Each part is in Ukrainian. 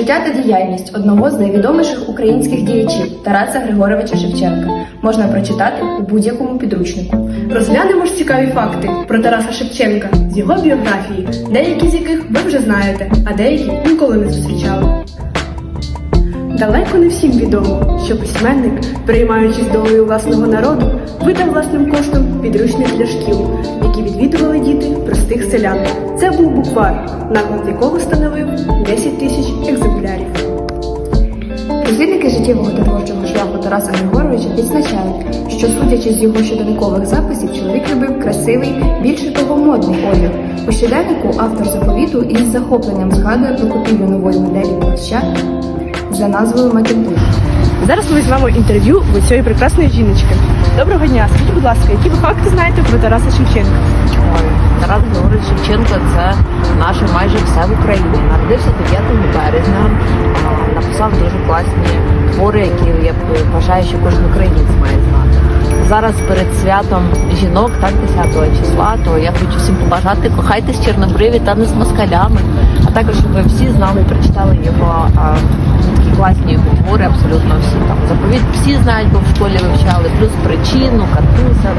Життя та діяльність одного з найвідоміших українських діячів Тараса Григоровича Шевченка можна прочитати у будь-якому підручнику. Розглянемо ж цікаві факти про Тараса Шевченка з його біографії, деякі з яких ви вже знаєте, а деякі ніколи не зустрічали. Далеко не всім відомо, що письменник, переймаючись долею власного народу, видав власним коштом підручник для шкіл, які відвідували діти простих селян. Це був буквар, наклад якого становив 10 тисяч екземплярів. Дослідники життєвого та творчого шляху Тараса Григоровича відзначають, що судячи з його щоденникових записів, чоловік любив красивий, більше того модний одяг. У щоденнику автор заповіту із захопленням згадує про купівлю нової моделі плаща за назвою Макінтуш. Зараз ми візьмемо інтерв'ю у цієї прекрасної жіночки. Доброго дня, скажіть, будь ласка, які ви факти знаєте про Тараса Шевченка? Ой, Тарас Григорович Шевченко це наше майже все в Україні. Народився 9 березня, написав дуже класні твори, які я вважаю, що кожен українець має знати. Зараз перед святом жінок, так 10 числа, то я хочу всім побажати кохайтесь чорнобриві та не з москалями. А також щоб ви всі знали, і прочитали його класні гумори абсолютно всі там заповідь. Всі знають, бо в школі вивчали, плюс причину, катуся.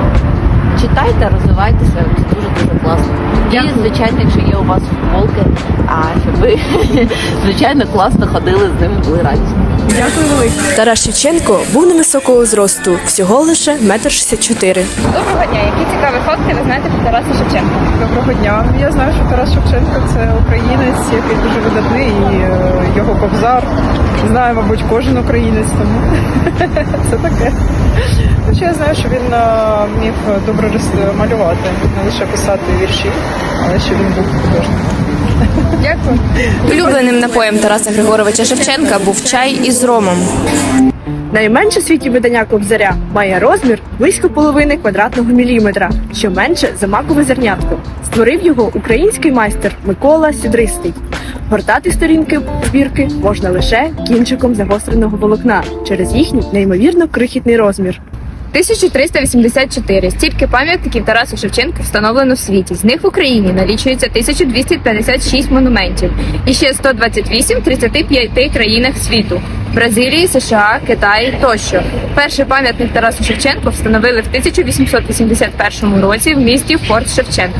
Читайте, розвивайтеся, це дуже дуже класно. І звичайно, якщо є у вас футболки, а щоб ви звичайно класно ходили з ними, були радісні. Дякую велике. Тарас Шевченко був невисокого зросту, всього лише метр шістдесят чотири. Доброго дня! Які цікаві факти ви знаєте про Тараса Шевченка? Доброго дня. Я знаю, що Тарас Шевченко це українець, який дуже видатний, і е, його кобзар знає, мабуть, кожен українець, тому це таке. Хоча я знаю, що він е, міг добре малювати, не лише писати вірші, але що він був художником. Дякую. Улюбленим напоєм Тараса Григоровича Шевченка був чай із ромом. Найменше в світі видання кобзаря має розмір близько половини квадратного міліметра, що менше за макове зернятко. Створив його український майстер Микола Сюдристий. Гортати сторінки збірки можна лише кінчиком загостреного волокна через їхній неймовірно крихітний розмір. 1384. Стільки пам'ятників Тарасу Шевченку встановлено в світі. З них в Україні налічується 1256 монументів і ще 128 в 35 країнах світу. Бразилії, США, Китай тощо. Перший пам'ятник Тарасу Шевченку встановили в 1881 році в місті Форт Шевченко.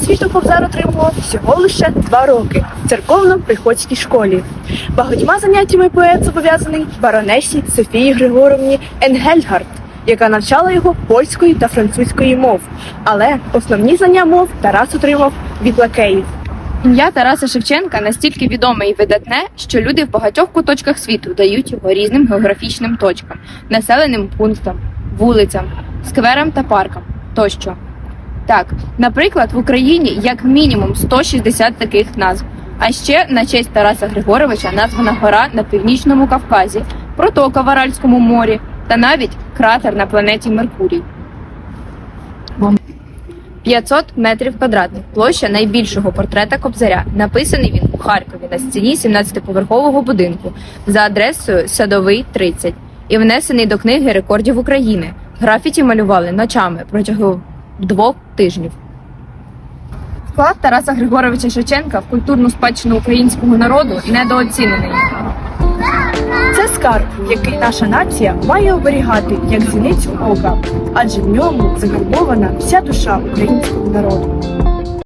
Освіту Кобзар отримував всього лише два роки в церковно-приходській школі. Багатьма заняттями поет зобов'язаний баронесі Софії Григоровні Енгельгард, яка навчала його польської та французької мов. Але основні знання мов Тарас отримав від лакеїв. Ім'я Тараса Шевченка настільки відоме і видатне, що люди в багатьох куточках світу дають його різним географічним точкам, населеним пунктам, вулицям, скверам та паркам тощо. Так, наприклад, в Україні як мінімум 160 таких назв. А ще на честь Тараса Григоровича названа гора на північному Кавказі, протока в Аральському морі та навіть кратер на планеті Меркурій. 500 метрів квадратних площа найбільшого портрета Кобзаря. Написаний він у Харкові на стіні 17-поверхового будинку за адресою Садовий 30 і внесений до книги рекордів України. Графіті малювали ночами протягом двох тижнів. Вклад Тараса Григоровича Шевченка в культурну спадщину українського народу недооцінений. Це скарб, який наша нація має оберігати як зіницю ока, адже в ньому загарбована вся душа українського народу.